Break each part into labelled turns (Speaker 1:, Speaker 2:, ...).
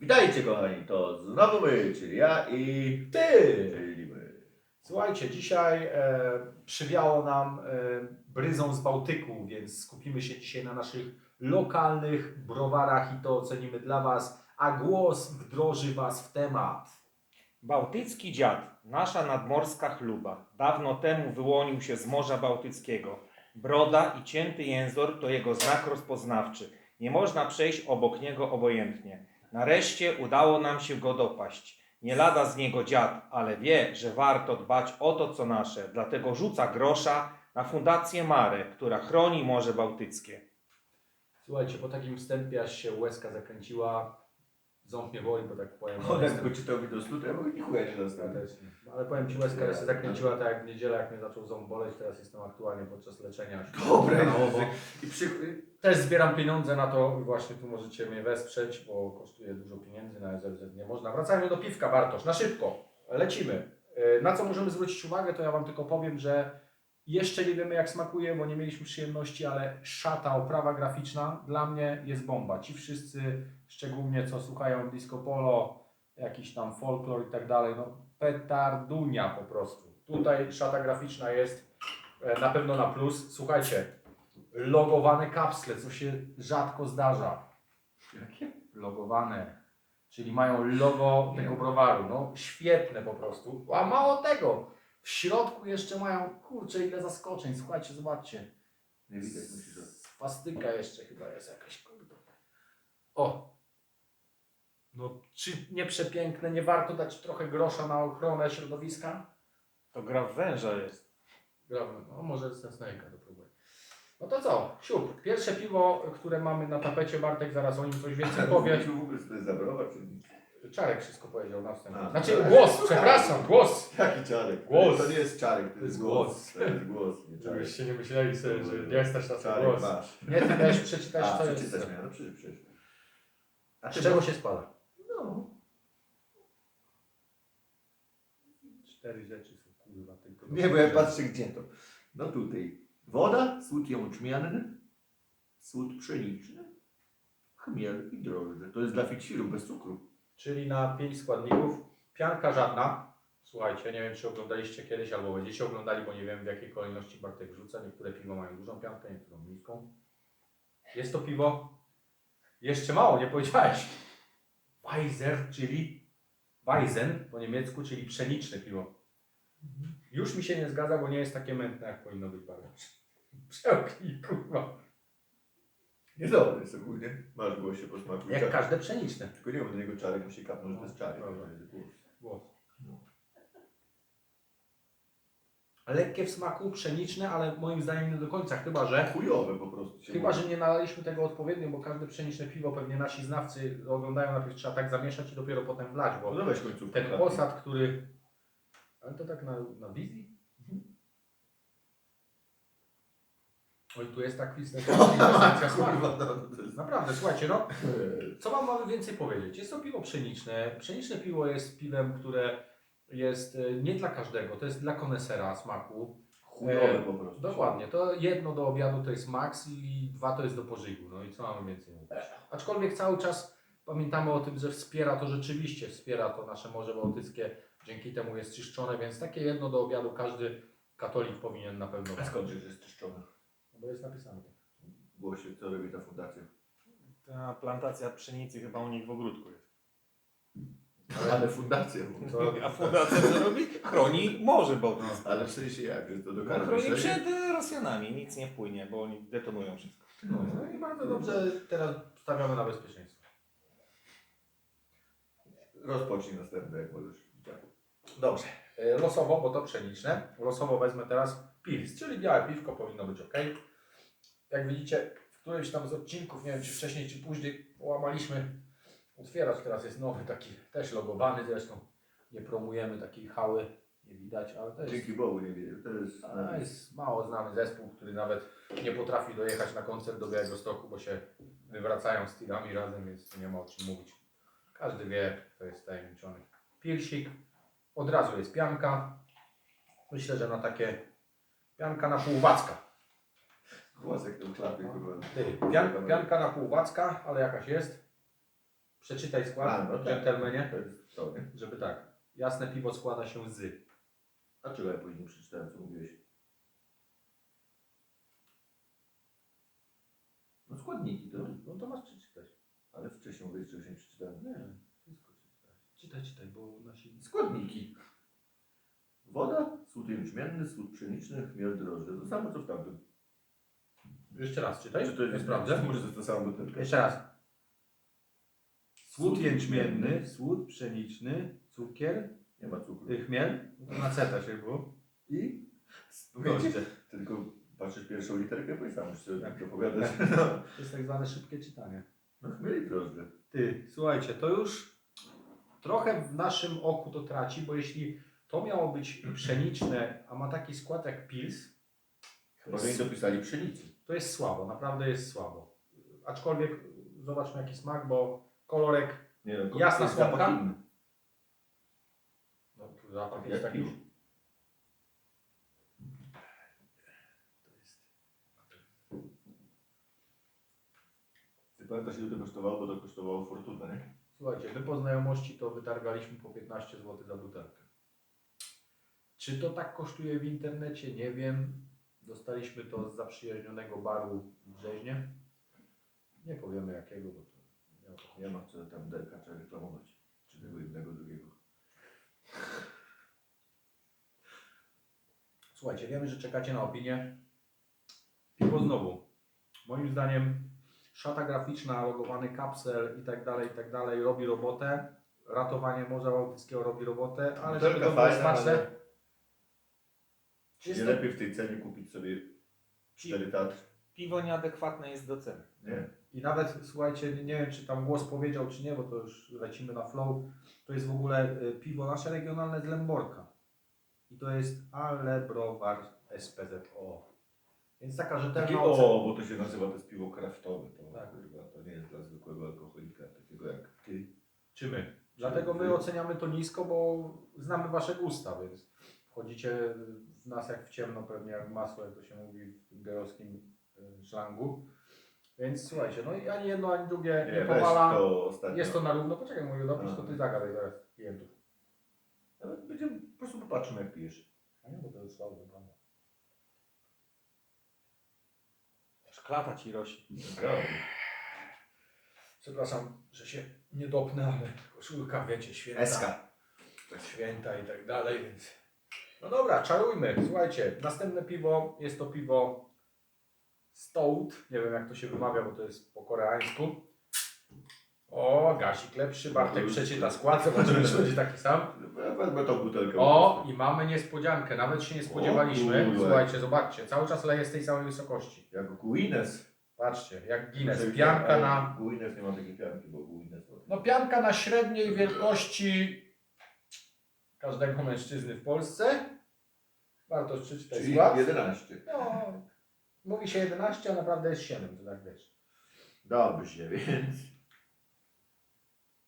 Speaker 1: Witajcie kochani, to znowu my, czyli ja i
Speaker 2: Ty!
Speaker 1: czyli my.
Speaker 2: Słuchajcie, dzisiaj e, przywiało nam e, bryzą z Bałtyku, więc skupimy się dzisiaj na naszych lokalnych browarach i to ocenimy dla Was, a głos wdroży Was w temat.
Speaker 3: Bałtycki dziad, nasza nadmorska chluba, dawno temu wyłonił się z Morza Bałtyckiego. Broda i cięty jęzor to jego znak rozpoznawczy. Nie można przejść obok niego obojętnie. Nareszcie udało nam się go dopaść. Nie lada z niego dziad, ale wie, że warto dbać o to, co nasze. Dlatego rzuca grosza na fundację Mare, która chroni Morze Bałtyckie.
Speaker 2: Słuchajcie, po takim wstępie aż się łezka zakręciła. Ząb mnie boli, bo tak powiem.
Speaker 1: On jak go czytał mi do studia, ja mówię, chuja nie dostałem.
Speaker 2: Ale powiem Ci, łezka się zakręciła tak jak w niedzielę, jak mnie zaczął ząb boleć. Teraz jestem aktualnie podczas leczenia.
Speaker 1: Dobre,
Speaker 2: owo.
Speaker 1: I przy...
Speaker 2: Też zbieram pieniądze na to i właśnie tu możecie mnie wesprzeć, bo kosztuje dużo pieniędzy, na NZZ nie można. Wracajmy do piwka, Bartosz, na szybko, lecimy. E, Na co możemy zwrócić uwagę, to ja Wam tylko powiem, że jeszcze nie wiemy jak smakuje, bo nie mieliśmy przyjemności, ale szata, oprawa graficzna dla mnie jest bomba. Ci wszyscy, szczególnie co słuchają disco polo, jakiś tam folklor i tak dalej, no petardunia po prostu. Tutaj szata graficzna jest e, na pewno na plus. Słuchajcie, logowane kapsle, co się rzadko zdarza.
Speaker 1: Jakie?
Speaker 2: Logowane, czyli mają logo tego browaru. No świetne po prostu. A mało tego, w środku jeszcze mają, kurczę, ile zaskoczeń. Słuchajcie, zobaczcie.
Speaker 1: Nie widać, musisz... że-
Speaker 2: Swastyka jeszcze chyba jest jakaś, kurde. O! No, czy nie przepiękne, nie warto dać trochę grosza na ochronę środowiska?
Speaker 3: To gra w węża jest.
Speaker 2: Gramy. No może z Snake'a dopróbuję. No to co? Siup. Pierwsze piwo, które mamy na tapecie, Bartek zaraz o nim coś więcej powie.
Speaker 1: Mówił w ogóle, że to jest zabrowa, czy...
Speaker 2: Czarek wszystko powiedział na wstępie.
Speaker 1: A,
Speaker 2: Znaczy
Speaker 1: tak.
Speaker 2: głos, przepraszam, głos.
Speaker 1: Jaki czarek?
Speaker 2: Głos.
Speaker 1: To nie jest czarek, to jest głos.
Speaker 2: głos.
Speaker 1: To jest głos, nie czarek.
Speaker 2: Żebyście nie myśleli sobie, że nie stać na swój
Speaker 1: Czarek
Speaker 2: głos.
Speaker 1: masz.
Speaker 2: Nie, ty też przeczytać
Speaker 1: A,
Speaker 2: co jest.
Speaker 1: przeczytać miałem, no przecież, przecież. A
Speaker 2: Z czego się składa?
Speaker 1: No.
Speaker 2: Cztery rzeczy są kurwa tylko.
Speaker 1: Nie, bo ja patrzę gdzie to. No tutaj. Woda, słód jęczmienny, słód pszeniczny, chmiel i drożdże. To jest dla fiksirów bez cukru.
Speaker 2: Czyli na pięć składników. Pianka żadna. Słuchajcie, nie wiem czy oglądaliście kiedyś albo będziecie oglądali, bo nie wiem w jakiej kolejności Bartek wrzuca. Niektóre piwo mają dużą piankę, niektóre niską. Jest to piwo. Jeszcze mało, nie powiedziałeś. Weiser, czyli Weizen po niemiecku, czyli pszeniczne piwo. Już mi się nie zgadza, bo nie jest takie mętne, jak powinno być bardzo. Przełknij, kurwa.
Speaker 1: Niedobre jest ogólnie. Masz głosie po smaku.
Speaker 2: Jak każde pszeniczne.
Speaker 1: Tylko nie wiem, do niego czarek musi kapnąć, że to jest czarek.
Speaker 2: Dobra.
Speaker 1: Jest. Głos.
Speaker 2: Lekkie w smaku, pszeniczne, ale moim zdaniem nie do końca, chyba że
Speaker 1: Chujowe po prostu. się
Speaker 2: Chyba,
Speaker 1: mówi.
Speaker 2: że nie nalaliśmy tego odpowiednio, bo każde pszeniczne piwo pewnie nasi znawcy oglądają najpierw trzeba tak zamieszać i dopiero potem wlać,
Speaker 1: No
Speaker 2: bo
Speaker 1: to weź końcówkę.
Speaker 2: ten
Speaker 1: klatki.
Speaker 2: osad, który... Ale to tak na, na wizji? Oj, tu jest tak.
Speaker 1: Kurwa, no.
Speaker 2: Naprawdę, słuchajcie, no, co wam mamy więcej powiedzieć? Jest to piwo pszeniczne. Pszeniczne piwo jest piwem, które jest e, nie dla każdego, to jest dla konesera smaku.
Speaker 1: Chujowe
Speaker 2: E,
Speaker 1: po prostu.
Speaker 2: Dokładnie, to jedno do obiadu to jest maks i dwa to jest do pożygu. No i co mamy więcej mówić? Aczkolwiek cały czas pamiętamy o tym, że wspiera to rzeczywiście, wspiera to nasze Morze Bałtyckie, dzięki temu jest czyszczone, więc takie jedno do obiadu każdy katolik powinien na pewno
Speaker 1: A skąd jest czyszczone?
Speaker 2: Bo jest napisane tak.
Speaker 1: Głosie, co robi ta fundacja.
Speaker 3: Ta plantacja pszenicy chyba u nich w ogródku jest.
Speaker 1: Ale fundacja.
Speaker 2: To,
Speaker 3: A fundacja co robi? Chroni Morze Bałtyckie.
Speaker 1: Ale w sensie jak? Że to do
Speaker 3: No,
Speaker 1: kary
Speaker 3: chroni
Speaker 1: myśleli?
Speaker 3: przed y, Rosjanami, nic nie wpłynie, bo oni detonują wszystko.
Speaker 2: no, no i bardzo dobrze teraz stawiamy na bezpieczeństwo.
Speaker 1: Rozpocznij następne, jak możesz. Tak.
Speaker 2: Dobrze. E, Losowo, bo to pszeniczne. Losowo wezmę teraz pils, czyli białe piwko powinno być ok. Jak widzicie, w którymś tam z odcinków, nie wiem czy wcześniej, czy później, połamaliśmy otwieracz. Teraz jest nowy, taki też logowany zresztą. Nie promujemy takiej hały, nie widać, ale to jest,
Speaker 1: Dzięki Bogu nie wiedział. To jest...
Speaker 2: to jest mało znany zespół, który nawet nie potrafi dojechać na koncert do Białegostoku, bo się wywracają z tirami razem, więc nie ma o czym mówić. Każdy wie, kto jest tajemniczony. Pilsik, od razu jest pianka. Myślę, że na takie pianka na półwacka.
Speaker 1: Głosek ten klapie, kurwa.
Speaker 2: Ty, pian, pianka na półwacka, ale jakaś jest. Przeczytaj skład,
Speaker 1: A, no tak.
Speaker 2: dżentelmenie,
Speaker 1: To jest to, nie?
Speaker 2: żeby tak. Jasne piwo składa się z.
Speaker 1: A czego ja później przeczytałem, co mówiłeś? No składniki to,
Speaker 2: No to masz przeczytać.
Speaker 1: ale wcześniej mówiłeś, że się przeczytałem.
Speaker 2: Nie, wszystko przeczytać. Czytaj, czytaj, bo nasi...
Speaker 1: Składniki. Woda, słód jęczmienny, słód pszeniczny, chmiel, drożdże. To samo co w tamtym.
Speaker 2: Jeszcze raz czytaj,
Speaker 1: Czy to jest
Speaker 2: sprawdzę.
Speaker 1: Może to jest to samo butelka.
Speaker 2: Jeszcze raz. Słód jęczmienny, słód pszeniczny, cukier,
Speaker 1: Nie ma cukru.
Speaker 2: y, chmiel. To na C też jak było.
Speaker 1: I?
Speaker 2: Drożdże.
Speaker 1: Tylko patrzysz pierwszą literkę, bo i sam musisz sobie
Speaker 2: Tak.
Speaker 1: tak opowiadać. No.
Speaker 2: To jest tak zwane szybkie czytanie.
Speaker 1: no chmiel i drożdże.
Speaker 2: Ty, słuchajcie, to już trochę w naszym oku to traci, bo jeśli to miało być pszeniczne, a ma taki skład jak pils,
Speaker 1: Chyba, że nie dopisali pszenicy.
Speaker 2: To jest słabo, naprawdę jest słabo. Aczkolwiek zobaczmy jaki smak, bo kolorek,
Speaker 1: Nie no,
Speaker 2: Jasna
Speaker 1: jest zapach
Speaker 2: słomka?
Speaker 1: inny.
Speaker 2: no zapach jest taki... jest...
Speaker 1: Ty pamiętasz ile to kosztowało, bo to kosztowało fortunę, nie?
Speaker 2: Słuchajcie, my po znajomości to wytargaliśmy po 15 zł za butelkę. Czy to tak kosztuje w internecie? Nie wiem. Dostaliśmy to z zaprzyjaźnionego baru w Brzeźnie. Nie powiemy jakiego, bo to nie chodzi.
Speaker 1: Nie ma co tam derkacza reklamować. Czy tego jednego, drugiego.
Speaker 2: Słuchajcie, wiemy, że czekacie na opinię. Piwo znowu. Moim zdaniem szata graficzna, logowany kapsel i tak dalej, i tak dalej robi robotę. Ratowanie Morza Bałtyckiego robi robotę, ale żeby to było
Speaker 1: fajna,
Speaker 2: smaczne.
Speaker 1: Ale
Speaker 2: Jest to
Speaker 1: lepiej w tej cenie kupić sobie cztery tatry.
Speaker 3: Piwo nieadekwatne jest do ceny.
Speaker 1: Nie.
Speaker 2: I nawet, słuchajcie, nie wiem, czy tam głos powiedział, czy nie, bo to już lecimy na flow. To jest w ogóle y, piwo nasze regionalne z Lęborka. I to jest Ale Browar SPZO. Więc taka rzetelna
Speaker 1: Takie,
Speaker 2: ocena.
Speaker 1: o, bo to się nazywa, to jest piwo kraftowe. To,
Speaker 2: Tak.
Speaker 1: kurwa, to nie jest dla zwykłego alkoholika, takiego jak ty.
Speaker 2: Czy my. Dlatego my oceniamy to nisko, bo znamy wasze gusta, więc wchodzicie w nas jak w ciemno, pewnie jak masło, jak to się mówi w tym gejowskim y, szlangu. Więc słuchajcie, no i ani jedno, ani drugie nie,
Speaker 1: Nie, weź
Speaker 2: powala.
Speaker 1: to ostatnio.
Speaker 2: Jest to na równo. Poczekaj, mówię, dopisz, to ty zagadaj zaraz klientów.
Speaker 1: Ale Będziemy, po prostu popatrzymy jak pijesz.
Speaker 2: A nie, bo to jest słabo, prawda?
Speaker 3: Szklata ci rośnie.
Speaker 2: Przepraszam, że się nie dopnę, ale koszulka, wiecie, święta. Święta i tak dalej, więc... No dobra, czarujmy. Słuchajcie, następne piwo jest to piwo Stout. Nie wiem jak to się wymawia, bo to jest po koreańsku. O, Gasik lepszy, Bartek przeczyta skład, zobaczymy czy będzie taki sam.
Speaker 1: Ja wezmę tą butelkę.
Speaker 2: O, i mamy niespodziankę, nawet się nie spodziewaliśmy.
Speaker 1: kurde.
Speaker 2: Słuchajcie, zobaczcie, cały czas leje z tej samej wysokości.
Speaker 1: Jak Guinness.
Speaker 2: Patrzcie, jak Guinness,
Speaker 1: Czyli-
Speaker 2: pianka na...
Speaker 1: Guinness nie ma takiej pianki, bo Guinness...
Speaker 2: No pianka na średniej wielkości każdego mężczyzny w Polsce. Warto przeczytać
Speaker 1: Czyli
Speaker 2: skład.
Speaker 1: 11.
Speaker 2: No, mówi się 11, a naprawdę jest 7, to tak wiesz.
Speaker 1: Się, więc...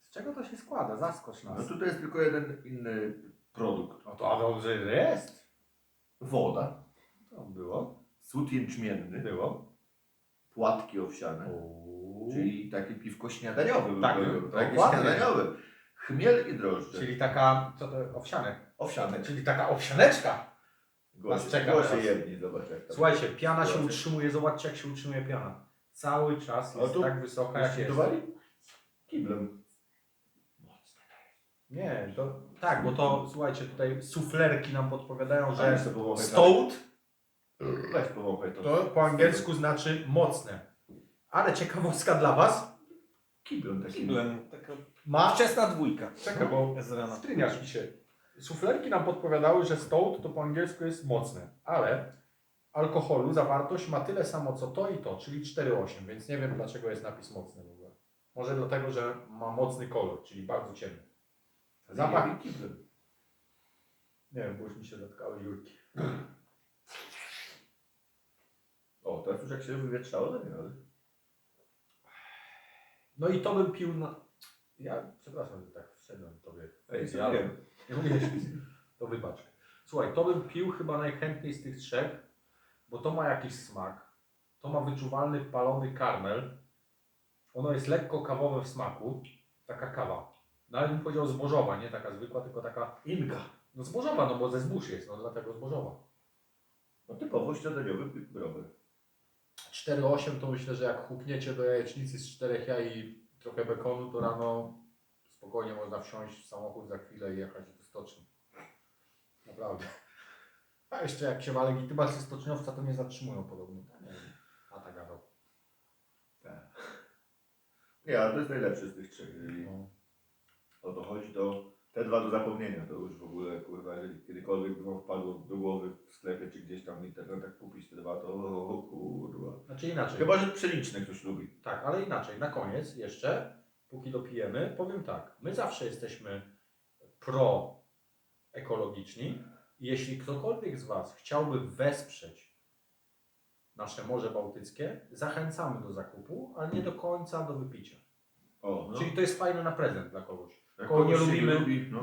Speaker 2: Z czego to się składa? Zaskocz
Speaker 1: No
Speaker 2: nas.
Speaker 1: tutaj jest tylko jeden inny produkt.
Speaker 2: No to a dobrze że jest.
Speaker 1: Woda,
Speaker 2: To było.
Speaker 1: sód jęczmienny,
Speaker 2: Było.
Speaker 1: płatki owsiane, czyli takie piwko śniadaniowe.
Speaker 2: Tak,
Speaker 1: było, takie
Speaker 2: dokładnie.
Speaker 1: śniadaniowe. Chmiel i drożdże.
Speaker 2: Czyli taka, co to, owsiane.
Speaker 1: owsiane.
Speaker 2: Czyli taka owsianeczka.
Speaker 1: Głosie,
Speaker 2: nas czeka
Speaker 1: głosie
Speaker 2: teraz.
Speaker 1: jedni, zobacz jak to
Speaker 2: Słuchajcie, piana się utrzymuje, zobaczcie jak się utrzymuje piana. Cały czas jest
Speaker 1: tu
Speaker 2: tak wysoka jak jest.
Speaker 1: Świętowali? Kiblem.
Speaker 2: Nie, to tak, bo to słuchajcie, tutaj suflerki nam podpowiadają,
Speaker 1: Weź
Speaker 2: że
Speaker 1: to powąchaj.
Speaker 2: stout
Speaker 1: Weź powąchaj to.
Speaker 2: to po angielsku znaczy mocne. Ale ciekawostka dla Was,
Speaker 1: Kiblem takim.
Speaker 3: Kiblem, taka
Speaker 2: ma...
Speaker 3: wczesna dwójka.
Speaker 2: Czekaj, bo
Speaker 3: Z rana.
Speaker 2: stryniasz mi się. Suflerki nam podpowiadały, że stout to po angielsku jest mocne, ale alkoholu zawartość ma tyle samo co to i to, czyli 4,8, więc nie wiem dlaczego jest napis mocny w ogóle. Może dlatego, że ma mocny kolor, czyli bardzo ciemny. Zapach
Speaker 1: Nie,
Speaker 2: wiem, bo już mi się zatkały Julki.
Speaker 1: O, teraz już jak się wywietrzało, to nie, ale...
Speaker 2: No i to bym pił na... Ja, przepraszam, że tak wszedłem tobie.
Speaker 1: Ej,
Speaker 2: Ja-. Nie mówiłeś nic. To wybacz. Słuchaj, to bym pił chyba najchętniej z tych trzech, bo to ma jakiś smak. To ma wyczuwalny palony karmel. Ono jest lekko kawowe w smaku. taka kawa. Nawet bym powiedział zbożowa, nie taka zwykła, tylko taka,
Speaker 1: Inka.
Speaker 2: no zbożowa, no bo ze zbóż jest, no dlatego zbożowa.
Speaker 1: No typowo śniadaniowy browar.
Speaker 2: 4,8 to myślę, że jak hukniecie do jajecznicy z czterech jaj i trochę bekonu, to rano spokojnie można wsiąść w samochód za chwilę i jechać do stoczni. Naprawdę. A jeszcze jak się ma legitymację stoczniowca, to nie zatrzymują podobno. Nie wiem. A tak gadał.
Speaker 1: Nie, ale to jest najlepszy z tych trzech. Jeżeli
Speaker 2: No.
Speaker 1: o to chodzi, to te dwa do zapomnienia. To już w ogóle, kurwa, jeżeli kiedykolwiek by wpadło do głowy w sklepie czy gdzieś tam w internetach kupić te dwa, to o, kurwa.
Speaker 2: Znaczy inaczej.
Speaker 1: Chyba, że pszeniczne ktoś lubi.
Speaker 2: Tak, ale inaczej. Na koniec jeszcze, póki dopijemy, powiem tak. My zawsze jesteśmy pro ekologiczni. i Jeśli ktokolwiek z Was chciałby wesprzeć nasze Morze Bałtyckie, zachęcamy do zakupu, ale nie do końca do wypicia.
Speaker 1: O, no.
Speaker 2: Czyli to jest fajne na prezent dla kogoś.
Speaker 1: Jak
Speaker 2: kogo nie lubimy,
Speaker 1: lubi, no.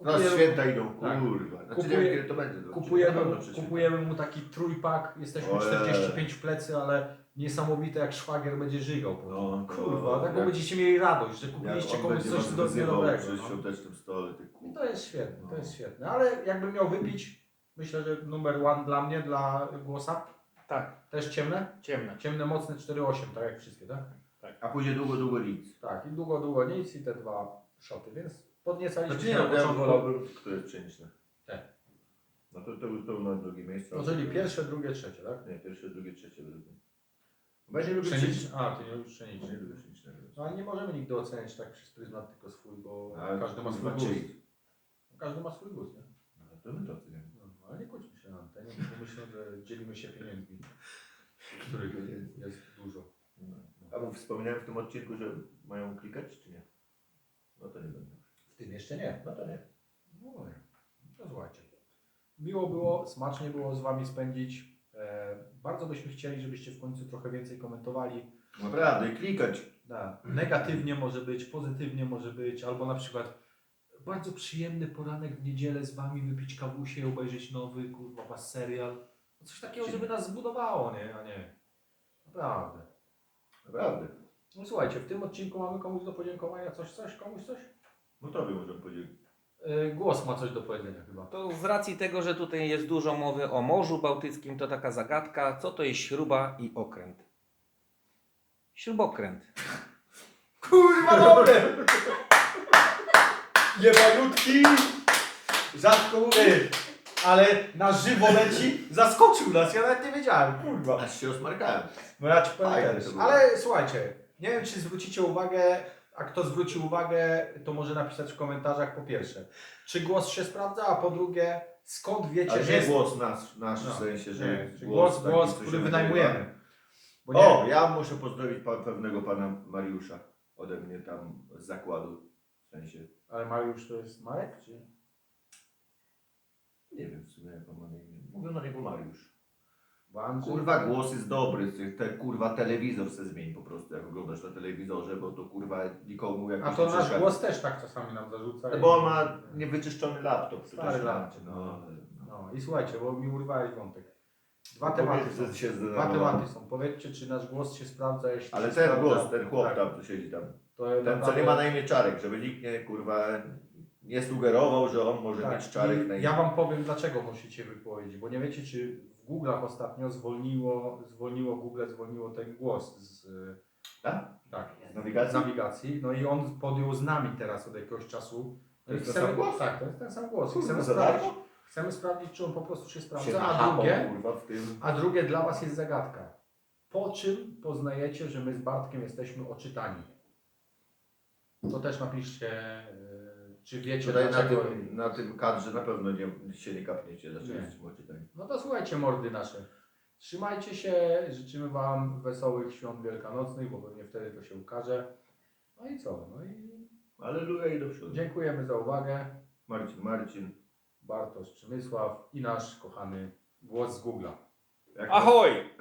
Speaker 2: No, kupujemy,
Speaker 1: święta idą,
Speaker 2: Tak.
Speaker 1: kurwa. Znaczy,
Speaker 2: Kupuje-
Speaker 1: nie wiem, kiedy to będzie. to
Speaker 2: kupujemy,
Speaker 1: świętami.
Speaker 2: kupujemy mu taki trójpak, jesteśmy
Speaker 1: Ojej.
Speaker 2: 45 w plecy, ale niesamowite jak szwagier będzie żygał. po
Speaker 1: No, to
Speaker 2: Kurwa, taką
Speaker 1: jak-
Speaker 2: będziecie mieli radość, że kupiliście komuś coś
Speaker 1: was
Speaker 2: do,
Speaker 1: wyzywał
Speaker 2: niedobrego.
Speaker 1: przy
Speaker 2: No.
Speaker 1: świątecznym stole, ty
Speaker 2: I to jest świetne, to
Speaker 1: No.
Speaker 2: jest świetne. Ale jakbym miał wypić, myślę, że numer one dla mnie, dla głosa,
Speaker 3: Tak,
Speaker 2: też ciemne.
Speaker 3: ciemne.
Speaker 2: Ciemne, mocne 4,8, tak jak wszystkie, tak?
Speaker 1: A później długo, długo nic.
Speaker 2: Tak, i długo, długo nic i te dwa szoty, więc podniecaliśmy
Speaker 1: Znaczy
Speaker 2: się
Speaker 1: nie,
Speaker 2: na
Speaker 1: no, ja
Speaker 2: początku.
Speaker 1: wolałbym, które jest pszeniczne.
Speaker 2: Te.
Speaker 1: No to, to, to na drugie miejsce.
Speaker 2: To czyli pierwsze, drugie, trzecie, tak?
Speaker 1: Nie, pierwsze, drugie, trzecie według mnie. Nie lubię
Speaker 2: Pszeniczne? A, ty nie lubisz
Speaker 1: Nie
Speaker 2: pszeniczne.
Speaker 1: lubię.
Speaker 2: No ale nie możemy nigdy oceniać tak przez pryzmat tylko swój, bo
Speaker 1: Ale
Speaker 2: każdy ma swój gust.
Speaker 1: czyj?
Speaker 2: Każdy ma swój gust, nie?
Speaker 1: No to my to oceniamy.
Speaker 2: No, ale nie kłóćmy się na antenie, bo myślę, że dzielimy się pieniędzmi, których jest dużo.
Speaker 1: No. A bo wspominałem w tym odcinku, że mają klikać, czy nie? No to nie będę.
Speaker 2: W tym jeszcze nie.
Speaker 1: No to nie.
Speaker 2: No, nie. to słuchajcie. Miło było, smacznie było z Wami spędzić. E, bardzo byśmy chcieli, żebyście w końcu trochę więcej komentowali.
Speaker 1: Naprawdę, klikać.
Speaker 2: Da. Negatywnie może być, pozytywnie może być, albo na przykład bardzo przyjemny poranek w niedzielę z Wami wypić kawusie obejrzeć nowy, kurwa, was serial. Coś takiego, żeby nas zbudowało, nie? A nie. Naprawdę.
Speaker 1: Naprawdę.
Speaker 2: No słuchajcie, w tym odcinku mamy komuś do podziękowania coś, coś, komuś coś?
Speaker 1: No tobie możemy powiedzieć.
Speaker 2: E, głos ma coś do powiedzenia chyba.
Speaker 3: To z racji tego, że tutaj jest dużo mowy o Morzu Bałtyckim, to taka zagadka, co to jest śruba i okręt? Śrubokręt.
Speaker 2: Kurwa dobre! Jebaniutki! Rzadko mówię. Ale na żywo leci, zaskoczył nas, ja nawet nie wiedziałem, kurwa.
Speaker 1: Aż się rozmarkałem.
Speaker 2: No ja ci powiem
Speaker 1: Fajne
Speaker 2: też.
Speaker 1: to było.
Speaker 2: Ale słuchajcie, nie wiem czy zwrócicie uwagę, a kto zwróci uwagę, to może napisać w komentarzach po pierwsze, czy głos się sprawdza, a po drugie, skąd wiecie,
Speaker 1: Ale
Speaker 2: że
Speaker 1: nie
Speaker 2: jest...
Speaker 1: głos nasz, nasz
Speaker 2: No,
Speaker 1: w sensie, że
Speaker 2: Nie, głos,
Speaker 1: taki,
Speaker 2: głos, który wynajmujemy. Bo nie,
Speaker 1: O, ja muszę pozdrowić pan, pewnego pana Mariusza ode mnie tam z zakładu. W sensie,
Speaker 2: Ale Mariusz to jest Marek, czy?
Speaker 1: nie wiem w sumie jak on ma na imię. Mówią na niego Mariusz.
Speaker 2: Bo Andrzej-
Speaker 1: Kurwa, głos jest dobry. Te, kurwa, telewizor se zmień po prostu, jak oglądasz na telewizorze, bo to kurwa nikomu jak
Speaker 2: A to nasz głos też tak czasami nam zarzuca.
Speaker 1: No bo on ma niewyczyszczony laptop. to
Speaker 2: Stary
Speaker 1: też
Speaker 2: laptop,
Speaker 1: No,
Speaker 2: no. i słuchajcie, bo mi urwałeś wątek. Dwa
Speaker 1: No
Speaker 2: tematy
Speaker 1: powiedz,
Speaker 2: są.
Speaker 1: że się
Speaker 2: Dwa tematy są. Powiedzcie, czy nasz głos się sprawdza, jeśli
Speaker 1: Ale
Speaker 2: się
Speaker 1: ten
Speaker 2: sprawdza.
Speaker 1: głos, ten chłop
Speaker 2: Tak,
Speaker 1: tam, co siedzi tam.
Speaker 2: To
Speaker 1: Ten, co
Speaker 2: naprawdę-
Speaker 1: nie ma na imię Czarek, żeby nikt nie, kurwa, nie sugerował, że on może
Speaker 2: Tak,
Speaker 1: mieć Czarek na imię.
Speaker 2: Ja wam powiem, dlaczego musicie wypowiedzieć, bo nie wiecie, czy Google'ach ostatnio zwolniło, zwolniło Google, zwolniło ten głos z,
Speaker 1: Tak?
Speaker 2: tak,
Speaker 1: Z nawigacji?
Speaker 2: z nawigacji. No i on podjął z nami teraz od jakiegoś czasu.
Speaker 1: To jest
Speaker 2: I
Speaker 1: ten sam głos?
Speaker 2: Tak, to jest ten sam głos. I
Speaker 1: Kurwa,
Speaker 2: chcemy
Speaker 1: za
Speaker 2: sprawdzić,
Speaker 1: darmo?
Speaker 2: chcemy sprawdzić, czy on po prostu się
Speaker 1: Się
Speaker 2: sprawdza. A
Speaker 1: nachapał,
Speaker 2: drugie,
Speaker 1: kurwa, w tym.
Speaker 2: A drugie dla Was jest zagadka. Po czym poznajecie, że my z Bartkiem jesteśmy oczytani? To też napiszcie, yy, czy wiecie
Speaker 1: Tutaj na
Speaker 2: dlaczego.
Speaker 1: tym, na tym kadrze na pewno nie, się nie kapniecie,
Speaker 2: Nie.
Speaker 1: dlaczego jesteśmy oczytani.
Speaker 2: No to słuchajcie, mordy nasze. Trzymajcie się, życzymy Wam wesołych świąt wielkanocnych, bo pewnie wtedy to się ukaże. No i co? No i
Speaker 1: Aleluja i do przodu.
Speaker 2: dziękujemy za uwagę.
Speaker 1: Marcin, Marcin.
Speaker 2: Bartosz Przemysław i nasz kochany głos z Google'a.
Speaker 1: Jak
Speaker 3: Ahoj!